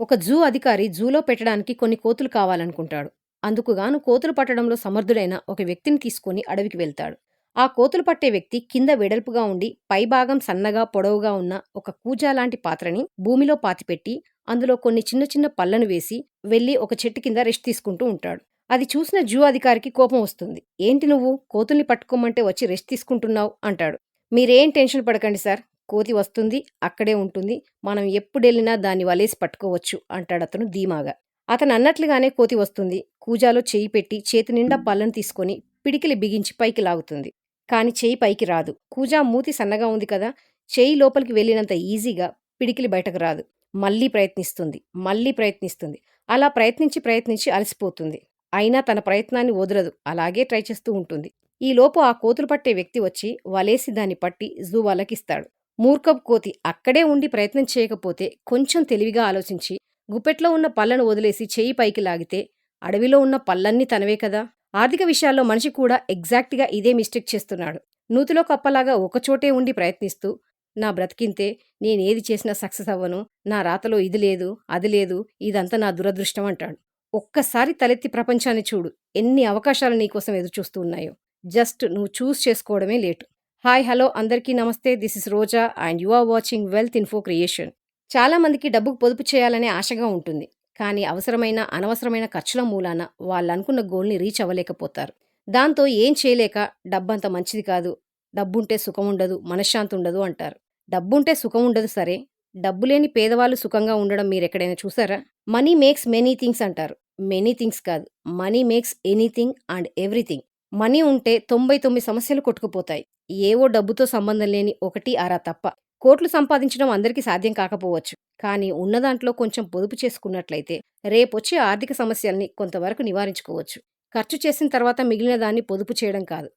ఒక జూ అధికారి జూలో పెట్టడానికి కొన్ని కోతులు కావాలనుకుంటాడు. అందుకుగాను కోతులు పట్టడంలో సమర్థుడైన ఒక వ్యక్తిని తీసుకుని అడవికి వెళ్తాడు. ఆ కోతులు పట్టే వ్యక్తి కింద వెడల్పుగా ఉండి పైభాగం సన్నగా పొడవుగా ఉన్న ఒక కూజా లాంటి పాత్రని భూమిలో పాతిపెట్టి అందులో కొన్ని చిన్న చిన్న పళ్ళను వేసి వెళ్ళి ఒక చెట్టు కింద రెస్ట్ తీసుకుంటూ ఉంటాడు. అది చూసిన జూ అధికారికి కోపం వస్తుంది. ఏంటి నువ్వు? కోతుల్ని పట్టుకోమంటే వచ్చి రెస్ట్ తీసుకుంటున్నావు అంటాడు. మీరేం టెన్షన్ పడకండి సార్. కోతి వస్తుంది అక్కడే ఉంటుంది. మనం ఎప్పుడెళ్ళినా దాన్ని వలేసి పట్టుకోవచ్చు అంటాడు అతను ధీమాగా. అతను అన్నట్లుగానే కోతి వస్తుంది. కూజాలో చేయి పెట్టి చేతి నిండా పళ్ళను తీసుకొని పిడికిలి బిగించి పైకి లాగుతుంది. కాని చేయి పైకి రాదు. కూజా మూతి సన్నగా ఉంది కదా చేయి లోపలికి వెళ్ళినంత ఈజీగా పిడికిలి బయటకు రాదు. మళ్ళీ ప్రయత్నిస్తుంది మళ్ళీ ప్రయత్నిస్తుంది. అలా ప్రయత్నించి ప్రయత్నించి అలసిపోతుంది. అయినా తన ప్రయత్నాన్ని వదలదు. అలాగే ట్రై చేస్తూ ఉంటుంది. ఈలోపు ఆ కోతులు పట్టే వ్యక్తి వచ్చి వలేసి దాన్ని పట్టి జూ వాళ్ళకిస్తాడు మూర్ఖపు కోతి అక్కడే ఉండి ప్రయత్నం చేయకపోతే కొంచెం తెలివిగా ఆలోచించి గుప్పెట్లో ఉన్న పళ్ళను వదిలేసి చేయి పైకి లాగితే అడవిలో ఉన్న పళ్ళన్నీ తనవే కదా? ఆర్థిక విషయాల్లో మనిషి కూడా ఎగ్జాక్ట్గా ఇదే మిస్టేక్ చేస్తున్నాడు. నూతిలో కప్పలాగా ఒకచోటే ఉండి ప్రయత్నిస్తూ నా బ్రతికింతే నేనేది చేసినా సక్సెస్ అవ్వను నా రాతలో ఇది లేదు అది లేదు ఇదంతా నా దురదృష్టం అంటాడు. ఒక్కసారి తలెత్తి ప్రపంచాన్ని చూడు ఎన్ని అవకాశాలు నీకోసం ఎదురుచూస్తూ ఉన్నాయో. జస్ట్ నువ్వు చూస్ చేసుకోవడమే లేటు. హాయ్ హలో అందరికీ నమస్తే. This is Roja and you are watching wealth info creation. చాలా మందికి డబ్బుకు పొదుపు చేయాలనే ఆశగా ఉంటుంది. కానీ అవసరమైన అనవసరమైన ఖర్చుల మూలాన వాళ్ళు అనుకున్న గోల్ని రీచ్ అవ్వలేకపోతారు. దాంతో ఏం చేయలేక డబ్బంత మంచిది కాదు. డబ్బుంటే సుఖం ఉండదు మనశ్శాంతి ఉండదు అంటారు. డబ్బుంటే సుఖం ఉండదు సరే. డబ్బు లేని పేదవాళ్ళు సుఖంగా ఉండడం మీరు ఎక్కడైనా చూసారా? మనీ మేక్స్ మెనీ థింగ్స్ అంటారు. మెనీ థింగ్స్ కాదు. Money makes anything and everything. Money ఉంటే తొంభై తొమ్మిది సమస్యలు కొట్టుకుపోతాయి. ఏవో డబ్బుతో సంబంధం లేని ఒకటి అరా తప్ప. కోట్లు సంపాదించడం అందరికీ సాధ్యం కాకపోవచ్చు. కానీ ఉన్న దాంట్లో కొంచెం పొదుపు చేసుకున్నట్లయితే రేపొచ్చే ఆర్థిక సమస్యల్ని కొంతవరకు నివారించుకోవచ్చు. ఖర్చు చేసిన తర్వాత మిగిలిన దాన్ని పొదుపు చేయడం కాదు.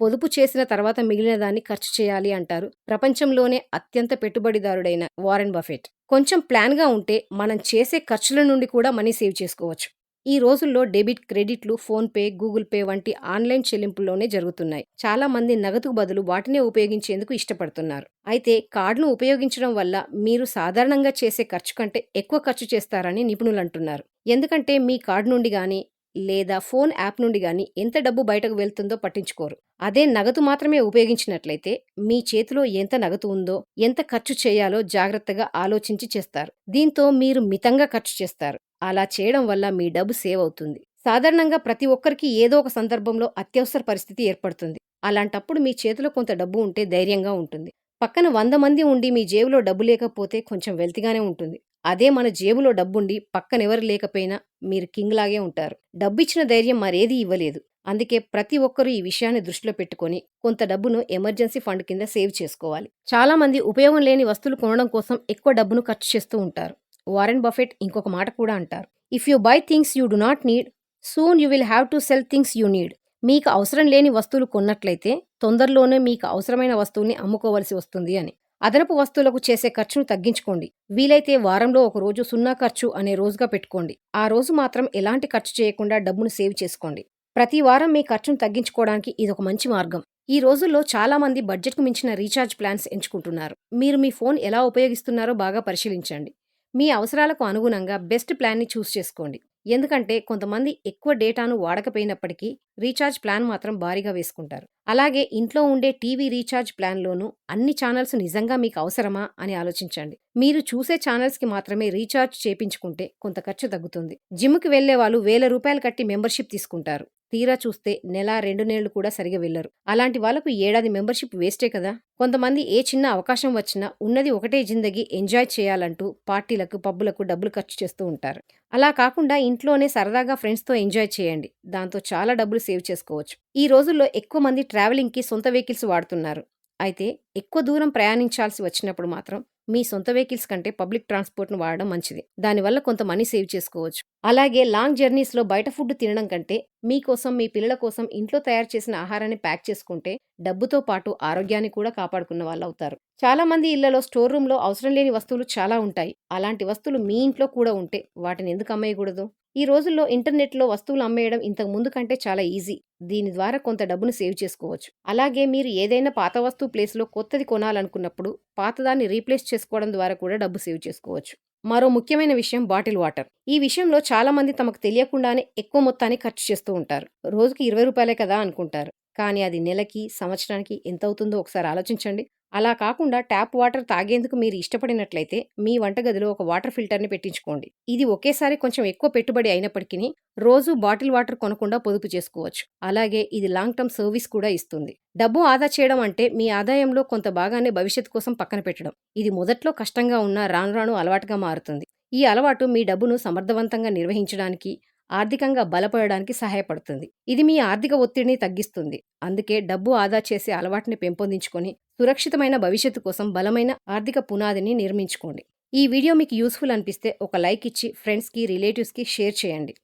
పొదుపు చేసిన తర్వాత మిగిలిన దాన్ని ఖర్చు చేయాలి అంటారు ప్రపంచంలోనే అత్యంత పెట్టుబడిదారుడైన వారెన్ బఫెట్ కొంచెం ప్లాన్గా ఉంటే మనం చేసే ఖర్చుల నుండి కూడా మనీ సేవ్ చేసుకోవచ్చు. ఈ రోజుల్లో డెబిట్ క్రెడిట్లు ఫోన్పే గూగుల్ పే వంటి ఆన్లైన్ చెల్లింపుల్లోనే జరుగుతున్నాయి. చాలా మంది నగదుకు బదులు వాటినే ఉపయోగించేందుకు ఇష్టపడుతున్నారు. అయితే కార్డును ఉపయోగించడం వల్ల మీరు సాధారణంగా చేసే ఖర్చు కంటే ఎక్కువ ఖర్చు చేస్తారని నిపుణులు అంటున్నారు ఎందుకంటే మీ కార్డు నుండి కానీ లేదా ఫోన్ యాప్ నుండి కానీ ఎంత డబ్బు బయటకు వెళ్తుందో పట్టించుకోరు. అదే నగదు మాత్రమే ఉపయోగించినట్లయితే మీ చేతిలో ఎంత నగదు ఉందో ఎంత ఖర్చు చేయాలో జాగ్రత్తగా ఆలోచించి చేస్తారు. దీంతో మీరు మితంగా ఖర్చు చేస్తారు. అలా చేయడం వల్ల మీ డబ్బు సేవ్ అవుతుంది. సాధారణంగా ప్రతి ఒక్కరికి ఏదో ఒక సందర్భంలో అత్యవసర పరిస్థితి ఏర్పడుతుంది. అలాంటప్పుడు మీ చేతిలో కొంత డబ్బు ఉంటే ధైర్యంగా ఉంటుంది. పక్కన వంద మంది ఉండి మీ జేబులో డబ్బు లేకపోతే కొంచెం వెల్తిగానే ఉంటుంది. అదే మన జేబులో డబ్బుండి పక్కనెవరు లేకపోయినా మీరు కింగ్ లాగే ఉంటారు. డబ్బు ఇచ్చిన ధైర్యం మరేది ఇవ్వలేదు. అందుకే ప్రతి ఒక్కరూ ఈ విషయాన్ని దృష్టిలో పెట్టుకొని కొంత డబ్బును ఎమర్జెన్సీ ఫండ్ కింద సేవ్ చేసుకోవాలి. చాలా మంది ఉపయోగం లేని వస్తువులు కొనడం కోసం ఎక్కువ డబ్బును ఖర్చు చేస్తూ ఉంటారు. వారెన్ బఫెట్ ఇంకొక మాట కూడా అంటారు. If you buy things you do not need soon you will have to sell things you need మీకు అవసరం లేని వస్తువులు కొన్నట్లయితే తొందరలోనే మీకు అవసరమైన వస్తువుని అమ్ముకోవలసి వస్తుంది అని. అదనపు వస్తువులకు చేసే ఖర్చును తగ్గించుకోండి. వీలైతే వారంలో ఒక రోజు సున్నా ఖర్చు అనే రోజుగా పెట్టుకోండి. ఆ రోజు మాత్రం ఎలాంటి ఖర్చు చేయకుండా డబ్బును సేవ్ చేసుకోండి. ప్రతి వారం మీ ఖర్చును తగ్గించుకోవడానికి ఇది ఒక మంచి మార్గం. ఈ రోజుల్లో చాలా మంది బడ్జెట్కు మించిన రీఛార్జ్ ప్లాన్స్ ఎంచుకుంటున్నారు. మీరు మీ ఫోన్ ఎలా ఉపయోగిస్తున్నారో బాగా పరిశీలించండి. మీ అవసరాలకు అనుగుణంగా బెస్ట్ ప్లాన్ని చూస్ చేసుకోండి. ఎందుకంటే కొంతమంది ఎక్కువ డేటాను వాడకపోయినప్పటికీ రీఛార్జ్ ప్లాన్ మాత్రం భారీగా వేసుకుంటారు. అలాగే ఇంట్లో ఉండే టీవీ రీఛార్జ్ ప్లాన్లోనూ అన్ని ఛానల్స్ నిజంగా మీకు అవసరమా అని ఆలోచించండి. మీరు చూసే ఛానల్స్కి మాత్రమే రీఛార్జ్ చేపించుకుంటే కొంత ఖర్చు తగ్గుతుంది. జిమ్కి వెళ్ళే వాళ్ళు వేల రూపాయలు కట్టి మెంబర్షిప్ తీసుకుంటారు. తీరా చూస్తే నెల రెండు నెలలు కూడా సరిగా వెళ్ళరు అలాంటి వాళ్ళకు ఏడాది మెంబర్షిప్ వేస్టే కదా! కొంతమంది ఏ చిన్న అవకాశం వచ్చినా ఉన్నది ఒకటే జిందగీ ఎంజాయ్ చేయాలంటూ పార్టీలకు పబ్బులకు డబ్బులు ఖర్చు చేస్తూ ఉంటారు. అలా కాకుండా ఇంట్లోనే సరదాగా ఫ్రెండ్స్తో ఎంజాయ్ చేయండి. దాంతో చాలా డబ్బులు సేవ్ చేసుకోవచ్చు. ఈ రోజుల్లో ఎక్కువ మంది ట్రావెలింగ్కి సొంత వెహికల్స్ వాడుతున్నారు. అయితే ఎక్కువ దూరం ప్రయాణించాల్సి వచ్చినప్పుడు మాత్రం మీ సొంత వెహికల్స్ కంటే పబ్లిక్ ట్రాన్స్పోర్ట్ను వాడడం మంచిది. దానివల్ల కొంత మనీ సేవ్ చేసుకోవచ్చు. అలాగే లాంగ్ జర్నీస్లో బయట ఫుడ్ తినడం కంటే మీకోసం మీ పిల్లల కోసం ఇంట్లో తయారు చేసిన ఆహారాన్ని ప్యాక్ చేసుకుంటే డబ్బుతో పాటు ఆరోగ్యాన్ని కూడా కాపాడుకున్న వాళ్ళు అవుతారు చాలా మంది ఇళ్ళలో స్టోర్ రూమ్లో అవసరం లేని వస్తువులు చాలా ఉంటాయి. అలాంటి వస్తువులు మీ ఇంట్లో కూడా ఉంటే వాటిని ఎందుకు అమ్మేయకూడదు? ఈ రోజుల్లో ఇంటర్నెట్లో వస్తువులు అమ్మేయడం ఇంతకు ముందు కంటే చాలా ఈజీ. దీని ద్వారా కొంత డబ్బును సేవ్ చేసుకోవచ్చు. అలాగే మీరు ఏదైనా పాత వస్తువు ప్లేస్లో కొత్తది కొనాలనుకున్నప్పుడు పాతదాన్ని రీప్లేస్ చేసుకోవడం ద్వారా కూడా డబ్బు సేవ్ చేసుకోవచ్చు. మరో ముఖ్యమైన విషయం బాటిల్ వాటర్. ఈ విషయంలో చాలా మంది తమకు తెలియకుండానే ఎక్కువ మొత్తాన్ని ఖర్చు చేస్తూ ఉంటారు. రోజుకి ఇరవై రూపాయలే కదా అనుకుంటారు. కానీ అది నెలకి సంవత్సరానికి ఎంత అవుతుందో ఒకసారి ఆలోచించండి. అలా కాకుండా ట్యాప్ వాటర్ తాగేందుకు మీరు ఇష్టపడినట్లయితే మీ వంటగదిలో ఒక వాటర్ ఫిల్టర్ని పెట్టించుకోండి. ఇది ఒకేసారి కొంచెం ఎక్కువ పెట్టుబడి అయినప్పటికీ రోజు బాటిల్ వాటర్ కొనకుండా పొదుపు చేసుకోవచ్చు. అలాగే ఇది లాంగ్ టర్మ్ సర్వీస్ కూడా ఇస్తుంది. డబ్బు ఆదా చేయడం అంటే మీ ఆదాయంలో కొంత భాగాన్ని భవిష్యత్ కోసం పక్కన పెట్టడం. ఇది మొదట్లో కష్టంగా ఉన్న రాను రాను అలవాటుగా మారుతుంది. ఈ అలవాటు మీ డబ్బును సమర్థవంతంగా నిర్వహించడానికి ఆర్థికంగా బలపడడానికి సహాయపడుతుంది. ఇది మీ ఆర్థిక ఒత్తిడిని తగ్గిస్తుంది. అందుకే డబ్బు ఆదా చేసే అలవాటుని పెంపొందించుకొని సురక్షితమైన భవిష్యత్తు కోసం బలమైన ఆర్థిక పునాదిని నిర్మించుకోండి. ఈ వీడియో మీకు యూస్ఫుల్ అనిపిస్తే ఒక లైక్ ఇచ్చి ఫ్రెండ్స్కి రిలేటివ్స్కి షేర్ చేయండి.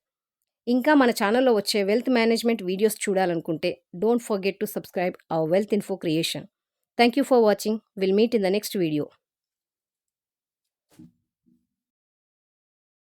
ఇంకా మన ఛానల్లో వచ్చే వెల్త్ మేనేజ్మెంట్ వీడియోస్ చూడాలనుకుంటే don't forget to subscribe our wealth info creation. Thank you for watching. Will meet in the next video.